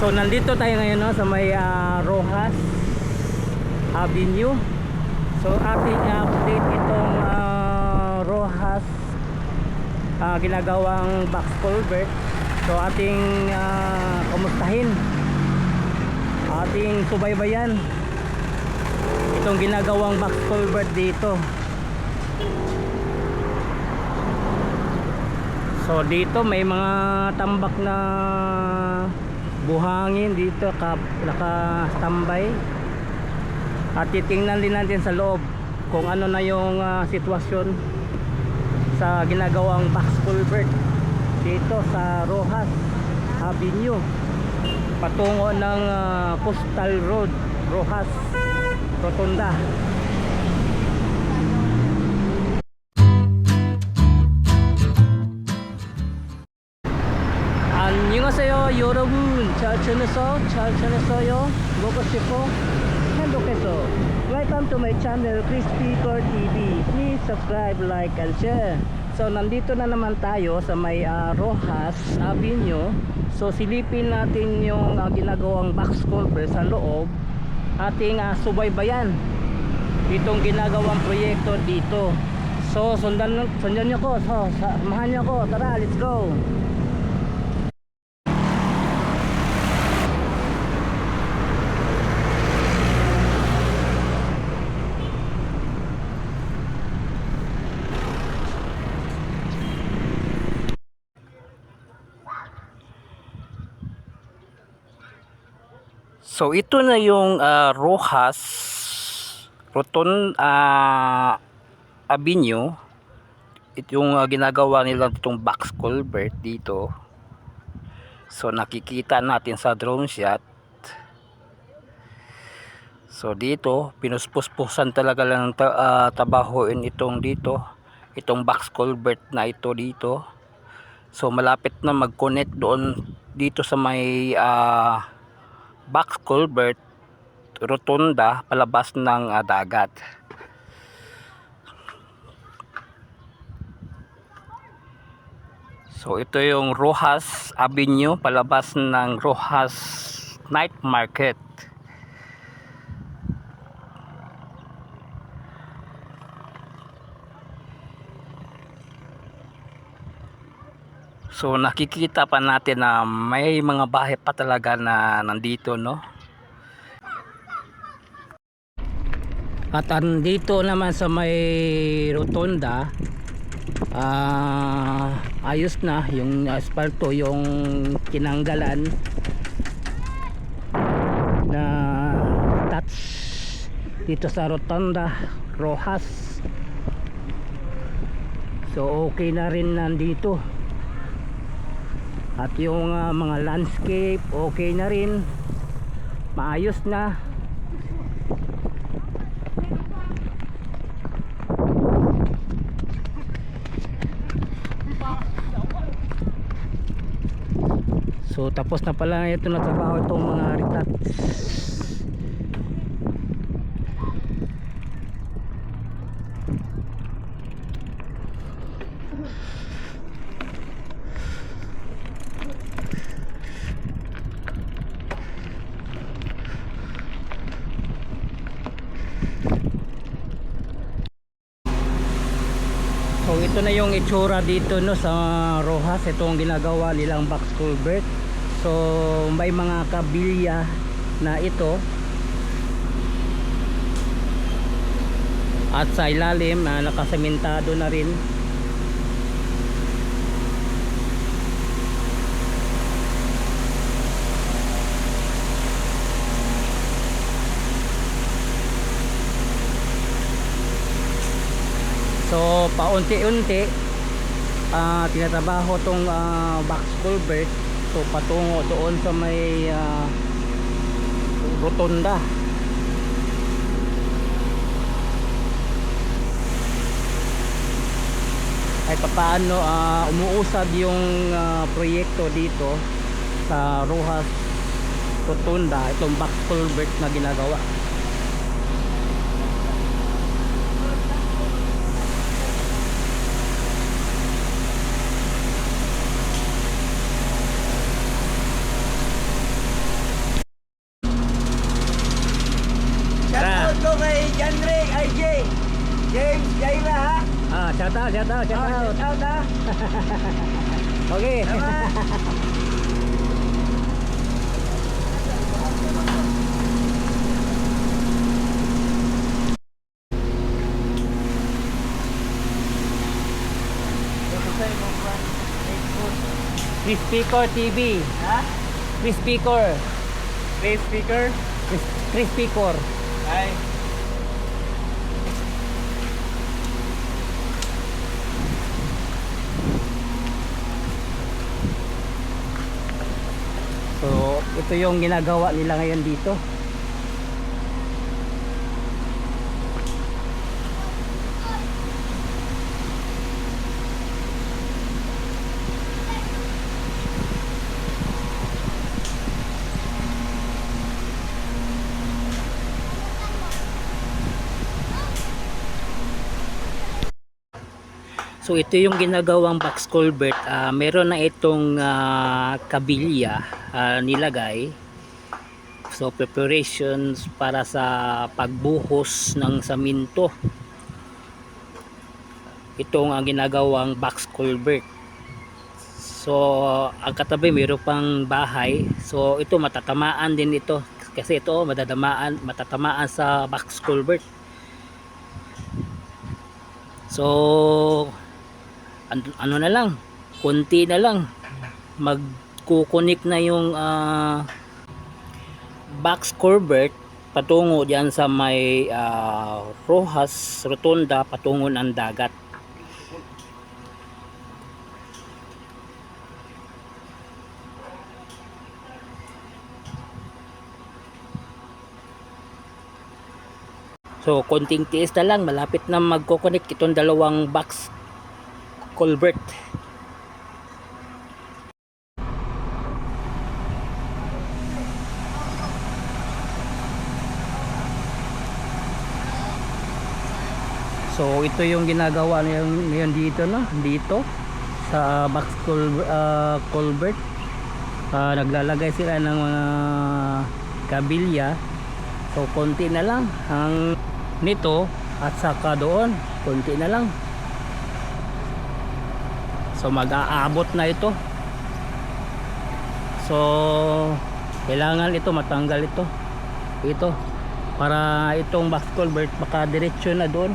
So nandito tayo ngayon no, sa may ah, Rojas Avenue. So ating update itong ah, Rojas ah, ginagawang box culvert. So ating ah, kumustahin. Ating subaybayan itong ginagawang box culvert dito. So dito may mga tambak na buhangin dito ka, naka-standby. At titingnan din natin sa loob kung ano na yung ah, sitwasyon sa ginagawang box culvert dito sa Rojas Avenue patungo ng ah, Coastal Road Rojas Rotunda Chalchoneso, Chalchonesoyo, Bokosifo, and Okeso. Welcome to my channel, Crispy Core TV. Please subscribe, like, and share. So, nandito na naman tayo sa may uh, Rojas Avenue. So, silipin natin yung uh, ginagawang box cover sa loob ating uh, subaybayan itong ginagawang proyekto dito. So, sundan, sundan nyo ko. So, samahan nyo ko. Tara, let's go. So ito na yung ah, Rojas Roton ah, Avenue. Ito yung ah, ginagawa nila itong box culvert dito. So nakikita natin sa drone shot. So dito pinuspuspusan talaga lang ta, ah, tabahoin itong dito. Itong box culvert na ito dito. So malapit na mag-connect doon dito sa may ah, box culvert rotunda palabas ng ah, dagat. So ito yung Rojas Avenue palabas ng Rojas Night Market. So nakikita pa natin na may mga bahay pa talaga na nandito no. At andito naman sa may rotunda ah ayos na yung asfalto yung tinanggalan na touch dito sa rotunda Rojas so okay na rin nandito at yung ah, mga landscape okay na rin. Maayos na. So tapos na pala ito na trabaho itong mga retats So ito na yung itsura dito no sa Rojas itong ginagawa nilang box culvert. So may mga kabilya na ito. At sa ilalim na nakasementado na rin. So paunti-unti ah tinatrabaho tong ah, box culvert so patungo doon sa may ah, rotunda. Ay papaano ah, umuusad yung ah, proyekto dito sa Rojas Rotunda itong box culvert na ginagawa. John Ray, IJ, James, Jaila ha. Ah, shout out, shout out, shout Oh, out. shout out ha. Crispy Core TV. Ha? Core. Play speaker. Crispy Core. Ay. So, ito yung ginagawa nila ngayon dito. So ito yung ginagawang box culvert. Ah, meron na itong ah, kabilya ah, nilagay. So preparations para sa pagbuhos ng saminto. Itong ang ginagawang box culvert. So ang katabi meron pang bahay. So ito matatamaan din ito kasi ito madadamaan matatamaan sa box culvert. So ano na lang konti na lang. Magkukunik na yung ah, box culvert patungo diyan sa may ah, Rojas Rotunda patungo ng dagat. So konting tiis na lang malapit na magkukunik itong dalawang box culvert So ito yung ginagawa ngayon, dito no, dito sa box cul- ah, culvert. Ah, naglalagay sila ng mga kabilya. So konti na lang ang nito at saka doon, konti na lang. So mag-aabot na ito. So kailangan ito matanggal ito. Ito para itong box culvert baka diretso na doon.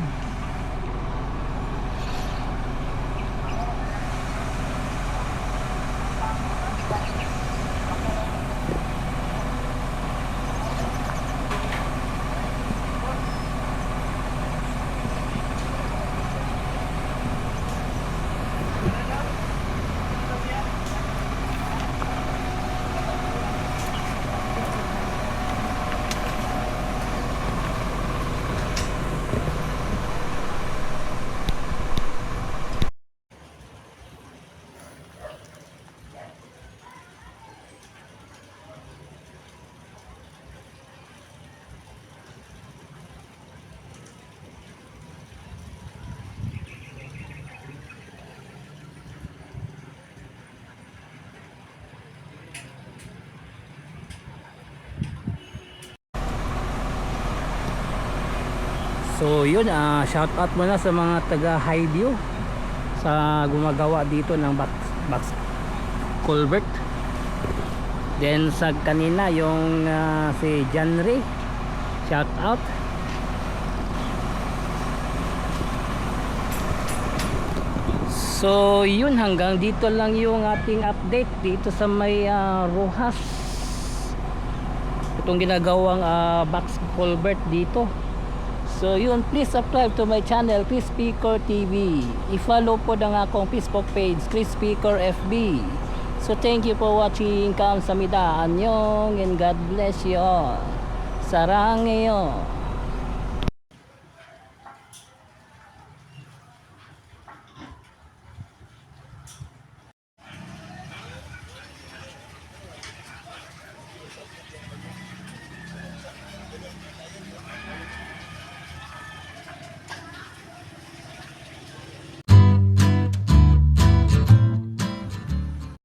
So yun, ah shout out muna sa mga taga Highview sa gumagawa dito ng box, box culvert. Then sa kanina yung ah, si John Ray, shout out. So yun hanggang dito lang yung ating update dito sa may ah, Rojas. Itong ginagawang ah, box culvert dito. So yun, please subscribe to my channel, Chris Speaker TV. I-follow po ng akong Facebook page, Chris Speaker FB. So thank you for watching. Kamsamida. Anyong and God bless you all. Sarang ngayon.